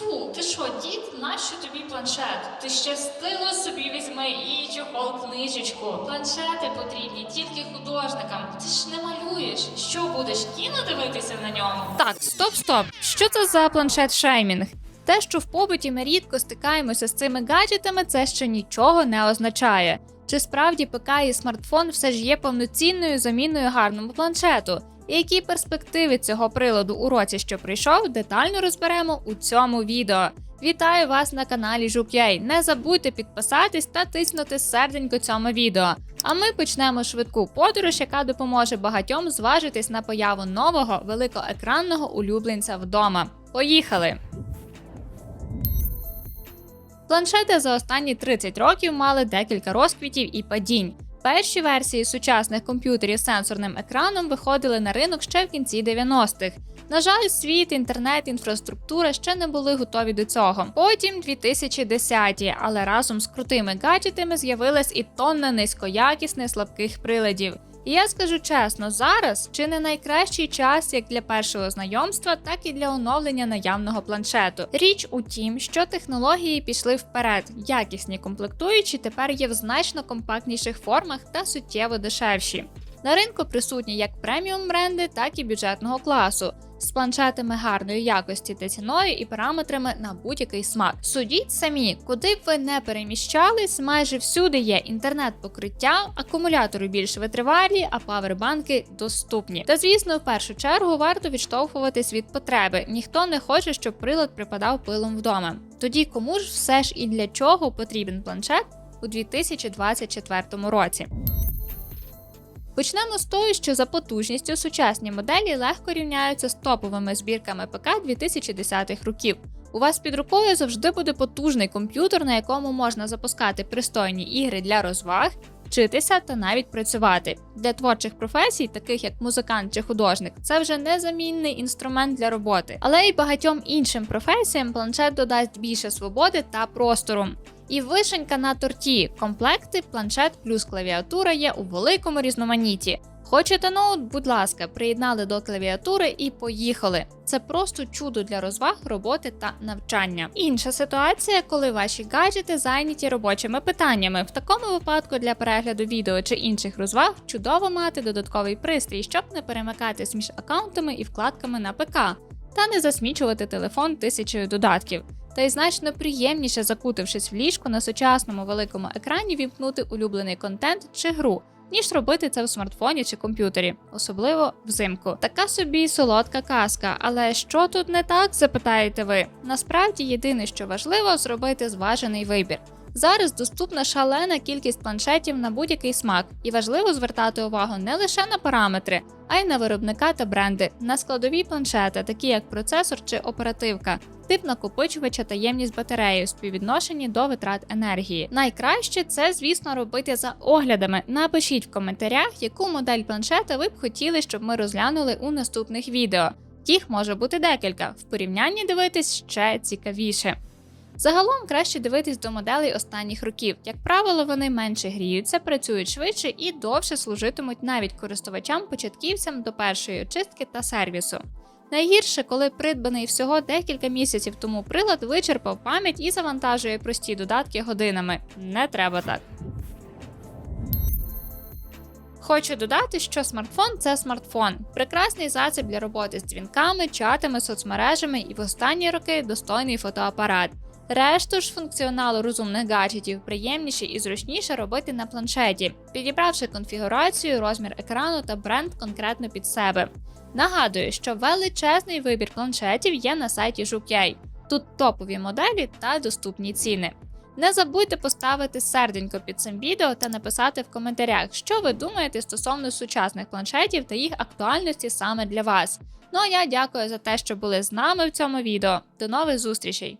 Фу, ти що, дід, нащо тобі планшет? Ти ще стило собі візьми і чохол книжечку. Планшети потрібні тільки художникам. Ти ж не малюєш. Що будеш кіно дивитися на ньому? Так, стоп, стоп. Що це за планшет шеймінг? Те, що в побуті ми рідко стикаємося з цими гаджетами, це ще нічого не означає. Чи справді ПК і смартфон все ж є повноцінною заміною гарному планшету? Які перспективи цього приладу у році, що прийшов, детально розберемо у цьому відео. Вітаю вас на каналі Жук.ua. Не забудьте підписатись та тиснути серденько цьому відео. А ми почнемо швидку подорож, яка допоможе багатьом зважитись на появу нового великоекранного улюбленця вдома. Поїхали! Планшети за останні 30 років мали декілька розквітів і падінь. Перші версії сучасних комп'ютерів з сенсорним екраном виходили на ринок ще в кінці 90-х. На жаль, світ, інтернет, інфраструктура ще не були готові до цього. Потім 2010-ті, але разом з крутими гаджетами з'явилась і тонна низькоякісних слабких приладів. І я скажу чесно, зараз чи не найкращий час як для першого знайомства, так і для оновлення наявного планшету. Річ у тім, що технології пішли вперед. Якісні комплектуючі тепер є в значно компактніших формах та суттєво дешевші. На ринку присутні як преміум бренди, так і бюджетного класу. З планшетами гарної якості та ціною і параметрами на будь-який смак. Судіть самі, куди б ви не переміщались, майже всюди є інтернет-покриття, акумулятори більш витривалі, а павербанки доступні. Та звісно, в першу чергу варто відштовхуватись від потреби. Ніхто не хоче, щоб прилад припадав пилом вдома. Тоді кому ж все ж і для чого потрібен планшет у 2024 році? Почнемо з того, що за потужністю сучасні моделі легко рівняються з топовими збірками ПК 2010-х років. У вас під рукою завжди буде потужний комп'ютер, на якому можна запускати пристойні ігри для розваг, вчитися та навіть працювати. Для творчих професій, таких як музикант чи художник, це вже незамінний інструмент для роботи. Але й багатьом іншим професіям планшет додасть більше свободи та простору. І вишенька на торті, комплекти, планшет плюс клавіатура є у великому різноманітті. Хочете ноут, будь ласка, приєднали до клавіатури і поїхали. Це просто чудо для розваг, роботи та навчання. Інша ситуація, коли ваші гаджети зайняті робочими питаннями. В такому випадку для перегляду відео чи інших розваг чудово мати додатковий пристрій, щоб не перемикатись між аккаунтами і вкладками на ПК, та не засмічувати телефон тисячею додатків. Та й значно приємніше, закутившись в ліжку на сучасному великому екрані, вімкнути улюблений контент чи гру, ніж робити це в смартфоні чи комп'ютері, особливо взимку. Така собі солодка казка. Але що тут не так, запитаєте ви? Насправді єдине, що важливо, зробити зважений вибір. Зараз доступна шалена кількість планшетів на будь-який смак, і важливо звертати увагу не лише на параметри, а й на виробника та бренди, на складові планшета, такі як процесор чи оперативка, тип накопичувача та ємність батареї у співвідношенні до витрат енергії. Найкраще це, звісно, робити за оглядами. Напишіть в коментарях, яку модель планшета ви б хотіли, щоб ми розглянули у наступних відео. Їх може бути декілька. В порівнянні дивитись ще цікавіше. Загалом краще дивитись до моделей останніх років. Як правило, вони менше гріються, працюють швидше і довше служитимуть навіть користувачам-початківцям до першої очистки та сервісу. Найгірше, коли придбаний всього декілька місяців тому прилад вичерпав пам'ять і завантажує прості додатки годинами. Не треба так. Хочу додати, що смартфон це смартфон, прекрасний засіб для роботи з дзвінками, чатами, соцмережами і в останні роки достойний фотоапарат. Решту ж функціоналу розумних гаджетів приємніше і зручніше робити на планшеті, підібравши конфігурацію, розмір екрану та бренд конкретно під себе. Нагадую, що величезний вибір планшетів є на сайті Жук.ua. Тут топові моделі та доступні ціни. Не забудьте поставити серденько під цим відео та написати в коментарях, що ви думаєте стосовно сучасних планшетів та їх актуальності саме для вас. Ну а я дякую за те, що були з нами в цьому відео. До нових зустрічей!